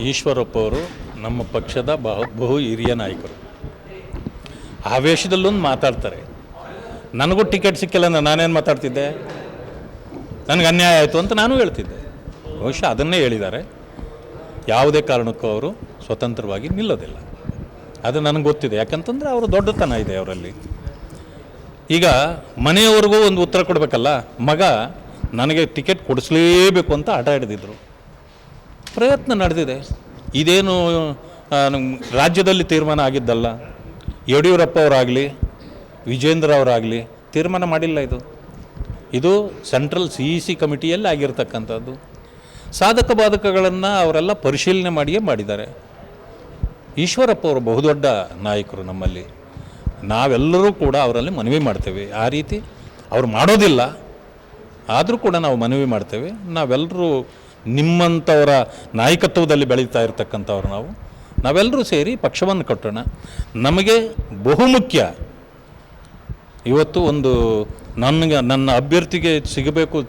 ಈಶ್ವರಪ್ಪ ಅವರು ನಮ್ಮ ಪಕ್ಷದ ಬಹು ಬಹು ಹಿರಿಯ ನಾಯಕರು. ಆವೇಶದಲ್ಲೊಂದು ಮಾತಾಡ್ತಾರೆ. ನನಗೂ ಟಿಕೆಟ್ ಸಿಕ್ಕಿಲ್ಲ ಅಂದ್ರೆ ನಾನೇನು ಮಾತಾಡ್ತಿದ್ದೆ? ನನಗೆ ಅನ್ಯಾಯ ಆಯಿತು ಅಂತ ನಾನು ಹೇಳ್ತಿದ್ದೆ. ಬಹುಶಃ ಅದನ್ನೇ ಹೇಳಿದ್ದಾರೆ. ಯಾವುದೇ ಕಾರಣಕ್ಕೂ ಅವರು ಸ್ವತಂತ್ರವಾಗಿ ನಿಲ್ಲೋದಿಲ್ಲ. ಅದು ನನಗೆ ಗೊತ್ತಿದೆ. ಯಾಕಂತಂದರೆ ಅವರು ದೊಡ್ಡತನ ಇದೆ ಅವರಲ್ಲಿ. ಈಗ ಮನೆಯವ್ರಿಗೂ ಒಂದು ಉತ್ತರ ಕೊಡಬೇಕಲ್ಲ? ಮಗ ನನಗೆ ಟಿಕೆಟ್ ಕೊಡಿಸ್ಲೇಬೇಕು ಅಂತ ಆಟ ಹಿಡಿದಿದ್ರು ಪ್ರಯತ್ನ ನಡೆದಿದೆ. ಇದೇನು ರಾಜ್ಯದಲ್ಲಿ ತೀರ್ಮಾನ ಆಗಿದ್ದಲ್ಲ. ಯಡಿಯೂರಪ್ಪ ಅವರಾಗಲಿ, ವಿಜೇಂದ್ರ ಅವರಾಗಲಿ ತೀರ್ಮಾನ ಮಾಡಿಲ್ಲ ಇದು. ಇದು ಸೆಂಟ್ರಲ್ ಸಿ ಇ ಸಿ ಕಮಿಟಿಯಲ್ಲಿ ಆಗಿರ್ತಕ್ಕಂಥದ್ದು. ಸಾಧಕ ಬಾಧಕಗಳನ್ನು ಅವರೆಲ್ಲ ಪರಿಶೀಲನೆ ಮಾಡಿಯೇ ಮಾಡಿದ್ದಾರೆ. ಈಶ್ವರಪ್ಪ ಅವರು ಬಹುದೊಡ್ಡ ನಾಯಕರು ನಮ್ಮಲ್ಲಿ. ನಾವೆಲ್ಲರೂ ಕೂಡ ಅವರಲ್ಲಿ ಮನವಿ ಮಾಡ್ತೇವೆ. ಆ ರೀತಿ ಅವ್ರು ಮಾಡೋದಿಲ್ಲ. ಆದರೂ ಕೂಡ ನಾವು ಮನವಿ ಮಾಡ್ತೇವೆ. ನಾವೆಲ್ಲರೂ ನಿಮ್ಮಂಥವರ ನಾಯಕತ್ವದಲ್ಲಿ ಬೆಳೀತಾ ಇರತಕ್ಕಂಥವ್ರು ನಾವು. ನಾವೆಲ್ಲರೂ ಸೇರಿ ಪಕ್ಷವನ್ನು ಕಟ್ಟೋಣ. ನಮಗೆ ಬಹುಮುಖ್ಯ ಇವತ್ತು ಒಂದು ನನಗೆ, ನನ್ನ ಅಭ್ಯರ್ಥಿಗೆ ಸಿಗಬೇಕು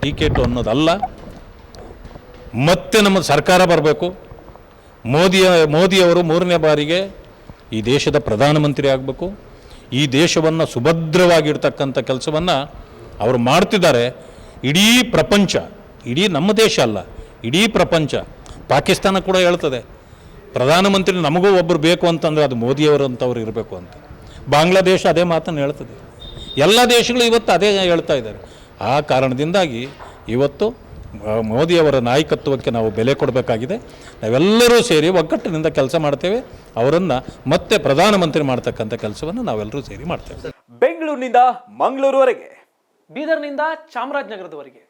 ಟಿಕೆಟ್ ಅನ್ನೋದಲ್ಲ. ಮತ್ತೆ ನಮ್ಮ ಸರ್ಕಾರ ಬರಬೇಕು. ಮೋದಿಯ, ಮೋದಿಯವರು ಮೂರನೇ ಬಾರಿಗೆ ಈ ದೇಶದ ಪ್ರಧಾನಮಂತ್ರಿ ಆಗಬೇಕು. ಈ ದೇಶವನ್ನು ಸುಭದ್ರವಾಗಿರ್ತಕ್ಕಂಥ ಕೆಲಸವನ್ನು ಅವರು ಮಾಡ್ತಿದ್ದಾರೆ. ಇಡೀ ಪ್ರಪಂಚ ಇಡೀ ನಮ್ಮ ದೇಶ ಅಲ್ಲ ಇಡೀ ಪ್ರಪಂಚ. ಪಾಕಿಸ್ತಾನ ಕೂಡ ಹೇಳ್ತದೆ ಪ್ರಧಾನಮಂತ್ರಿ ನಮಗೂ ಒಬ್ಬರು ಬೇಕು ಅಂತಂದರೆ ಅದು ಮೋದಿಯವರು ಅಂತವ್ರು ಇರಬೇಕು ಅಂತ. ಬಾಂಗ್ಲಾದೇಶ ಅದೇ ಮಾತನ್ನು ಹೇಳ್ತದೆ. ಎಲ್ಲ ದೇಶಗಳು ಇವತ್ತು ಅದೇ ಹೇಳ್ತಾ ಇದ್ದಾರೆ. ಆ ಕಾರಣದಿಂದಾಗಿ ಇವತ್ತು ಮೋದಿಯವರ ನಾಯಕತ್ವಕ್ಕೆ ನಾವು ಬೆಲೆ ಕೊಡಬೇಕಾಗಿದೆ. ನಾವೆಲ್ಲರೂ ಸೇರಿ ಒಗ್ಗಟ್ಟಿನಿಂದ ಕೆಲಸ ಮಾಡ್ತೇವೆ. ಅವರನ್ನು ಮತ್ತೆ ಪ್ರಧಾನಮಂತ್ರಿ ಮಾಡ್ತಕ್ಕಂಥ ಕೆಲಸವನ್ನು ನಾವೆಲ್ಲರೂ ಸೇರಿ ಮಾಡ್ತೇವೆ. ಬೆಂಗಳೂರಿನಿಂದ ಮಂಗಳೂರುವರೆಗೆ. ಬೀದರ್ನಿಂದ ಚಾಮರಾಜನಗರದವರೆಗೆ.